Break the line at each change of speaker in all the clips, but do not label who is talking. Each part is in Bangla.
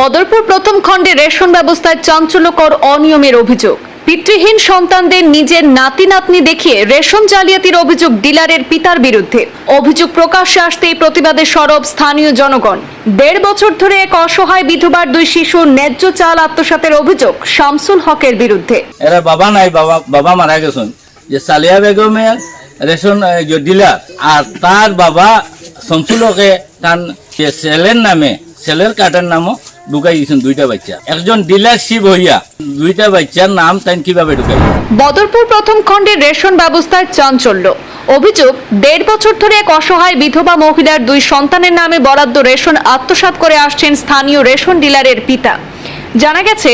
বদরপুর প্রথম খণ্ডে রেশন ব্যবস্থায় চাঞ্চল্যকর অনিয়মের অভিযোগ। পিতৃহীন সন্তানদের নিজের নাতি নাতনি দেখিয়ে রেশন জালিয়াতির অভিযোগ ডিলারের পিতার বিরুদ্ধে। অভিযোগ প্রকাশ্যে আসতেই প্রতিবাদে সরব স্থানীয় জনগণ। দেড় বছর ধরে এক অসহায় বিধবার দুই শিশুর ন্যায্য চাল আত্মসাতের অভিযোগ শামসুল হকের বিরুদ্ধে।
এরা বাবা নাই, বাবা বাবা মারা গেছেন। যে সালিয়া বেগমের রেশন ডিলার আর তার বাবা শমসুলকে তার যে সেলের নামে সেলের কার্ডের নামও ঢুকাই দিয়েছেন দুইটা বাচ্চা। একজন ডিলারশিপ হইয়া দুইটা বাচ্চার নাম তাই কীভাবে ঢুকাই?
বদরপুর প্রথম খণ্ডের রেশন ব্যবস্থায় চাঞ্চল্য। অভিযোগ, দেড় বছর ধরে এক অসহায় বিধবা মহিলার দুই সন্তানের নামে বরাদ্দ রেশন আত্মসাৎ করে আসছেন স্থানীয় রেশন ডিলারের পিতা। জানা গেছে,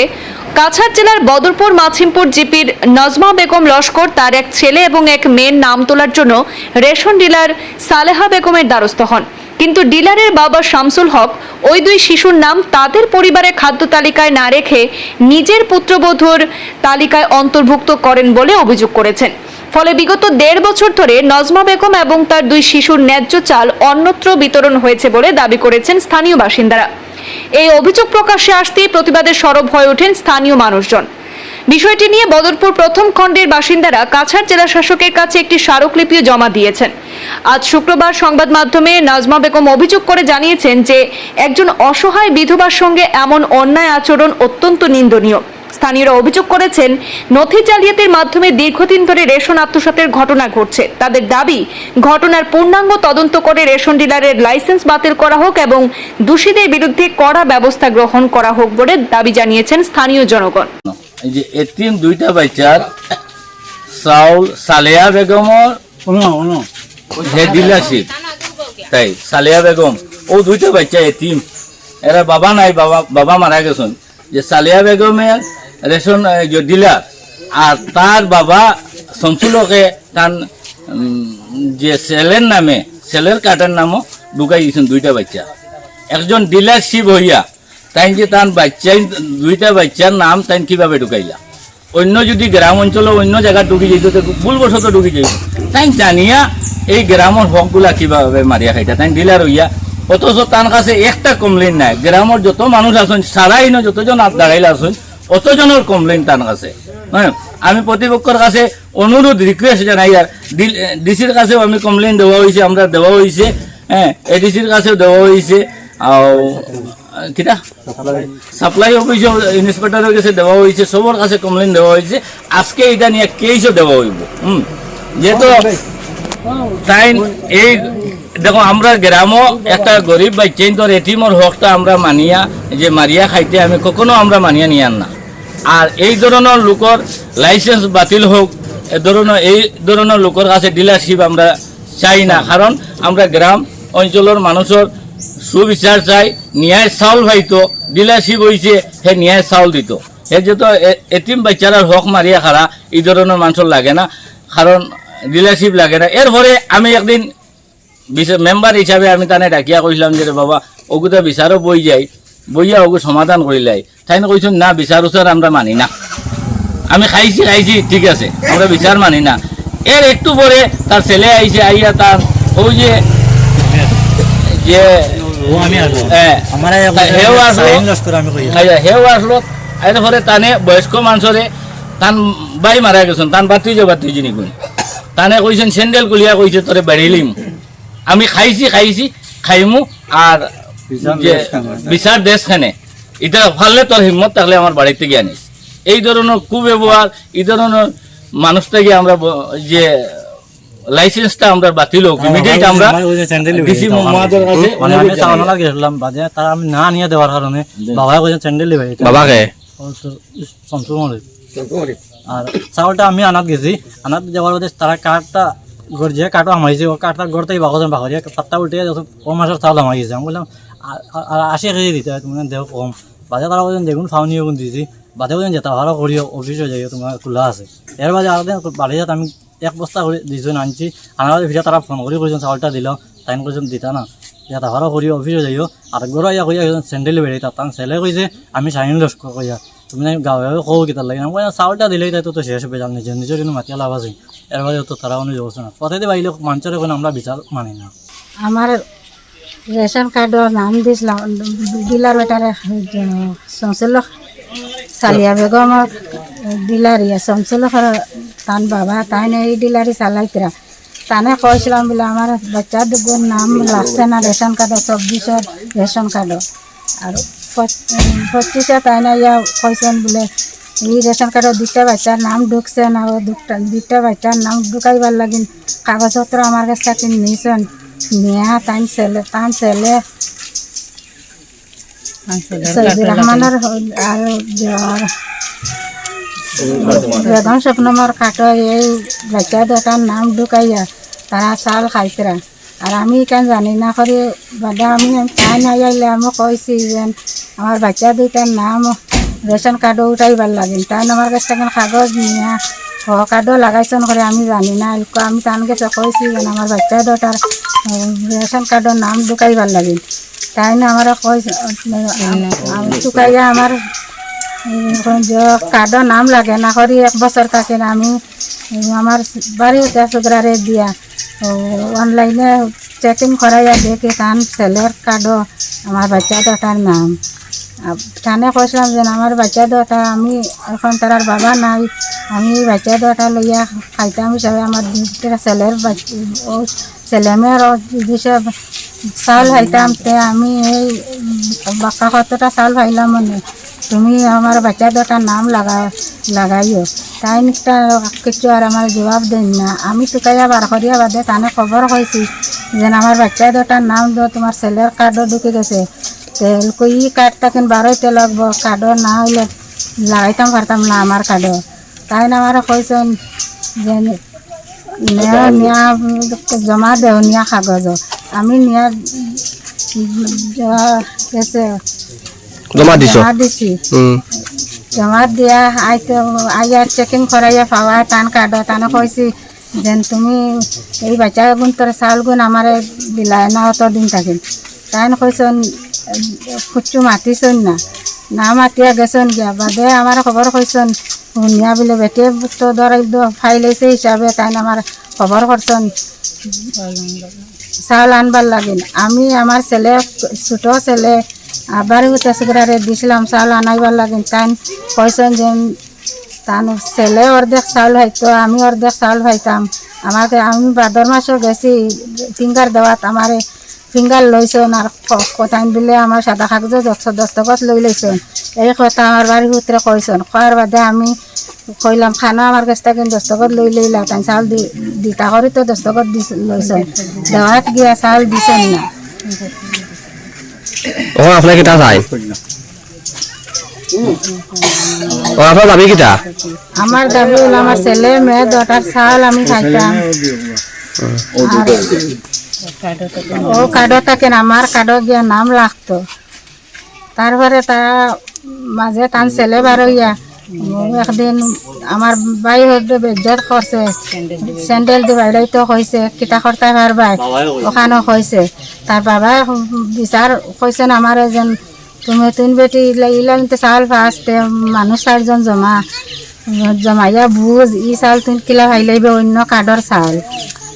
কাছাড় জেলার বদরপুর মাছিমপুর জিপির নজমা বেগম লস্কর তার এক ছেলে এবং এক মেয়ের নাম তোলার জন্য রেশন ডিলার সালেহা বেগমের দ্বারস্থ হন। কিন্তু ডিলারের বাবা শামসুল হক ওই দুই শিশুর নাম তাদের পরিবারের খাদ্য তালিকায় না রেখে নিজের পুত্রবধূর তালিকায় অন্তর্ভুক্ত করেন বলে অভিযোগ করেছেন। ফলে বিগত দেড় বছর ধরে নজমা বেগম এবং তার দুই শিশুর ন্যায্য চাল অন্যত্র বিতরণ হয়েছে বলে দাবি করেছেন স্থানীয় বাসিন্দারা। এই অভিযোগ প্রকাশ্যে আসতেই প্রতিবাদের সরব হয়ে ওঠেন স্থানীয় মানুষজন। বিষয়টি নিয়ে বদরপুর প্রথম খণ্ডের বাসিন্দারা কাছাড় জেলা শাসকের কাছে একটি স্মারকলিপিও জমা দিয়েছেন। আজ শুক্রবার সংবাদ মাধ্যমে নাজমা বেগম অভিযোগ করে জানিয়েছেন যে একজন অসহায় বিধবার সঙ্গে এমন অন্যায় আচরণ অত্যন্ত নিন্দনীয়। স্থানীয়রা অভিযোগ করেছেন নথি জালিয়াতির মাধ্যমে দীর্ঘদিন ধরে রেশন আত্মসাতের ঘটনা ঘটছে। তাদের দাবি ঘটনার পূর্ণাঙ্গ তদন্ত করে রেশন ডিলারের লাইসেন্স বাতিল করা হোক এবং দোষীদের বিরুদ্ধে কড়া ব্যবস্থা গ্রহণ করা হোক বলে দাবি জানিয়েছেন স্থানীয় জনগণ।
এই যে এতিম দুইটা বাচ্চার চাউল সালেয়া বেগমর যে ডিলারশিপ তাই সালেয়া বেগম, ও দুইটা বাচ্চা এতিম। এরা বাবা নাই, বাবা বাবা মারা গেছেন। যে সালেয়া বেগমের রেশন ডিলার আর তার বাবা শমসুলকে তার যে সেলের নামে সেলের কার্ডের নামও ঢুকাই দিয়েছেন দুইটা বাচ্চা। একজন ডিলারশিপ হইয়া তাই যে তার বাচ্চাই, দুইটা বাচ্চার নাম তাই কীভাবে ঢুকাইলা? অন্য যদি গ্রাম অঞ্চলে অন্য জায়গা ঢুকি যেত ভুলবশত ঢুকি যেত তাই জানিয়া এই গ্রামের হকগুলা কীভাবে মারিয়া খাইতা তাই ডিলার হইয়া অথচ তার কাছে একটা কমপ্লেন নাই। গ্রামের যত মানুষ আছেন সারাই ন যতজন হাত দাঁড়াইলে আছেন অতজনের কমপ্লেন তার কাছে। হ্যাঁ আমি প্রতিপক্ষের কাছে অনুরোধ রিকোয়েস্ট জানাই আর ডিসির কাছেও আমি কমপ্লেন দেওয়া হয়েছে আমরা দেওয়া হয়েছে হ্যাঁ এডিসির কাছেও দেওয়া হয়েছে আর কিটা? সাপ্লাই অফিসও ইন্সপেক্টরের কাছে দেওয়া হয়েছে সবার কাছে কমপ্লেন দেওয়া হয়েছে। আজকে এটা নিয়ে কেসও দেওয়া হইব হুম? যেহেতু তাই এই দেখো আমরা গ্রামও একটা গরিব বাচ্চাই তোর এটিমর হকটা আমরা মানিয়া যে মারিয়া খাইতে আমি কখনো আমরা মানিয়া নিয়ান না। আর এই ধরনের লোকের লাইসেন্স বাতিল হোক এ ধরনের এই ধরনের লোকের কাছে ডিলারশিপ আমরা চাই না। কারণ আমরা গ্রাম অঞ্চলের মানুষের সুবিচার চাই ন্যায় চাউল ভাইতো ডিলারশিপ হয়েছে সে ন্যায় চাউল দিত। সে যেহেতু এ- এতিম বাচ্চারার হক মারিয়া খারা এই ধরনের মানুষের লাগে না। কারণ ডিলারশিপ লাগে না। এরপরে আমি একদিন মেম্বার হিসাবে আমি তানে ডাকিয়া কইলাম যে বাবা ওগুতা বিচারও বই যাই বইয়া ওগু সমাধান করিলাই তাই কইছেন না বিচার উচার আমরা মানি না। আমি খাইছি খাইছি, ঠিক আছে, আমরা বিচার মানি না। এর একটু পরে তার ছেলে আইছে আইয়া তার ওই যে যে হ্যাঁ, হেও আসলো হেও আসলো আইলে পরে তানে বয়স্ক মানুষরে তান বাই মারা গেছেন তান বাতি যে বাতি জিনি কোন তানে কইছেন স্যান্ডেল গুলিয়া কইছে তোরে বেড়িলিম। আমি খাইছি খাইছি খাইমু আর যে বিচার দেশ খানে এটা ফাললে তোর হিম্মত থাকলে আমার বাড়িতে গিয়ে আনিস। এই ধরনের কুব্যবহার এই ধরনের মানুষ থেকে আমরা যে লাইসেন্সটা আমরা বাতিল হোক ইমিডিয়েট আমরা ডিসি মহাদের কাছে
মানে আমি। চাওয়ানো গেছিলাম বাজে তারা আমি না নিয়ে দেওয়ার কারণে বাবাই কইছে স্যান্ডেল দিবে
বাবাকে?
সন্তোষ আর চাউলটা আমি আনাত গেছি। আনাত যাওয়ার পরে তারা কাঠটা গড় যে কাঠও আমাইছে ও কাঠটা গড়তেই বাগজন বাগরিয়া পাত্তা উল্টে ও মাসের চাউল আমাই গেছে আমি বললাম আ- আ- আ- আশি কেজি দিতে হয় তোমার দেহ কম। বাজে তারা বলছেন দেখুন ফাউনি গুণ দিছি। বাদে বলছেন যেটা ভালো করিও অফিসে যাই তোমার খোলা আছে। এর বাদে আর বাড়ি যাত আমি এক বস্তা করে দুইজন আনছি। আনার ভিতরে তারা ফোন করে কইছেন চাউলটা দিল তাই কইছেন দিতা না। ইয়াত ভালো করি অফিসে যাইও। আর গড় ইয়া কইয়া স্যান্ডেল বেড়ে তার তান ছেলে কইছে আমি চাইন লস্কর কইয়া। তুমি না গাঁৱে কওঁ কেইটাৰ লাগে। মই চাউলটা দিলেই তাইতো তো শেষ হবে জান নিজে নিজের কিন্তু মাতিয়া লাভ আছে এর বাদে তো তারা অনুযায়ী বলছে না কথাতে বাইলে মানুষের এখন আমরা বিচার মানি না।
আমার
রেশন কার্ডর নাম দিছিলাম ডিলার বেটারে শমসুল সালিয়া বেগমর ডিলার ইয়া শমসুল তান বাবা তাই এই ডিলারি চালাইতরা। তানে কইছিলাম বলে আমার বাচ্চা দুগুর নাম লাগছে না রেশন কার্ডে চব্বিশের রেশন কার্ডও আর পঁচিশে তাই না ইয়া কইছেন বলে এই রেশন কার্ডের দুটা বাচ্চার নাম ঢুকছে না ও দুটা দুটা বাচ্চার নাম ঢুকাইবার লাগিন কাগজপত্র আমার কাছ থেকে নিয়েছেন নিয়া তাই ছেলে তান ছেলে রহমানের আর বেগম স্বপ্নমর খাটো এই বাচ্চা দুটার নাম ঢুকাইয়া তারা চাল খাইতরা আর আমি কেন জানি না করে বাদা আমি তাই নাই আইলে আমি কইছি যে আমার বাচ্চা দুইটার নাম রেশন কার্ডও উঠাইবার লাগিন তাই আমার কাছে এখন কাগজ নিয়া হ কার্ডও লাগাইছেন করে আমি জানি না আমি তান কাছে কইছি যে আমার বাচ্চা দুটার রেশন কার্ডের নাম ঢুকাইবার লাগিন তাই না আমার কইছে আমি ঢুকাইয়া আমার কার্ডের নাম লাগে না করি এক বছর থাকে না আমি আমার বাড়ি সুগ্রারে দিয়া। অনলাইনে চেকিং করাইয়া দেখে তান ছেলের কার্ডও আমার বাচ্চা দুটার নাম। তানে কইছিলাম যে আমার বাচ্চা দুটা আমি এখন তার বাবা নাই, আমি বাচ্চা দুটা লইয়া খাইতাম হিসাবে আমার ছেলের ছেলে মেয়ের দিছে, চাউল খাইতাম তে আমি এই বাক্কা কতটা চাউল খাইলাম মানে। তুমি আমার বাচ্চা দুটার নাম লাগা লাগাইও। তাই নিকটা কিছু আর আমার জবাব দেন না। আমি টুকাইয়া বার করিয়া বাদে তানে খবর হয়েছি যে আমার বাচ্চা দুটার নাম দো, তোমার ছেলের কার্ডও ঢুকে গেছে। তেল কই কার্ড তাকেন বারোইতে লাগবো, কার্ডও না হইলে লাগাইতাম পারতাম না আমার কার্ডও। তাই না আমার কইছেন যে নিয়া জমা দেও, নিয়া কাগজ আমি নিয়া গেছে।
জমা দিছ?
জমা দিছি। জমা দিয়া আইতে আইয়ার চেকিং করাইয়া পাওয়া টান কার্ড টানে কইছি যেন তুমি এই বাচ্চা গুণ তোর চাউল গুণ আমার দিলাই না অত দিন থাকিম। তাই কইসন কুচু মাতিছন না। না মাতিয়া গেছন গিয়া বাদে আমার খবর কইসন শুনিয়া বলে বেটে তো ধরাই ফাইল হয়েছে হিসাবে তাই আমার খবর করছন চাউল আনবার লাগিন আমি আমার ছেলে ছোট ছেলে আবার তেসুগ্রারে দিছিলাম চাউল আনাইবার লাগিন তাই কইসন যে তান ছেলে অর্ধেক চাউল হয়তো আমি অর্ধেক চাউল পাইতাম আমাকে, আমি ভাদর মাসও গেছি, ফিঙ্গার দেওয়াত আমার ফিঙ্গার লইছেন আর কথাইন দিলে আমার সাদা কাগজ দস্তখত লই লইছেন এই কথা আমার বাড়ির ভিতরে কইছেন। খোয়ার বাদে আমি কইলাম, খানা আমার কাছ থেকে দস্তখত লই লইলাম তাই চাউল দি দিতা করে তো দস্তখত দিছ লইছেন। দেওয়াত গিয়া চাউল দিছেন না।
ও, আপনার কিতা চাই? ও, আপনার দাবি কিতা?
আমার দাবি হলো আমার ছেলে, মেয়ে দটার চাউল আমি খাইতাম। ও কার্ডও থাকেন আমার কার্ডও গিয়া নাম লাগতো। তারপরে তা মাঝে তান ছেলে বারো হইয়া একদিন আমার বাই বেজ্জত করছে, স্যান্ডেল দি বাইরেও কইছে, কিতা করতে পারবাই ওখানেও কইছে। তার বাবা বিচার কইছেন আমার যেন তুমি তুন বেটি ইলা কিন্তু চাউল ফার্স্টে মানুষ চারজন জমা জমাইয়া বুজ, ই চাউল তুন কিলা ভাই লাগবে অন্য কার্ডর চাউল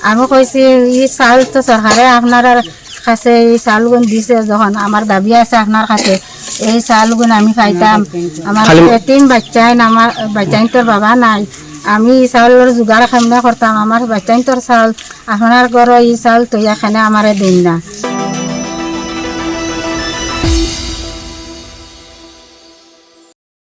আমি কইছি, ই চাউল তো সরকারে আপনার কাছে এই চাউলগুণ দিছে, যখন আমার দাবি আছে আপনার কাছে। এই চাউলগুণ আমি খাইতাম। আমার তিন বাচ্চাইন আমার বাচ্চাইন তোর বাবা নাই। আমি এই চাউলের জোগাড় কেমনে করতাম আমার বাচ্চাইন তোর চাউল আপনার ঘর এই চাউল তৈয়া খানে আমারে দিন না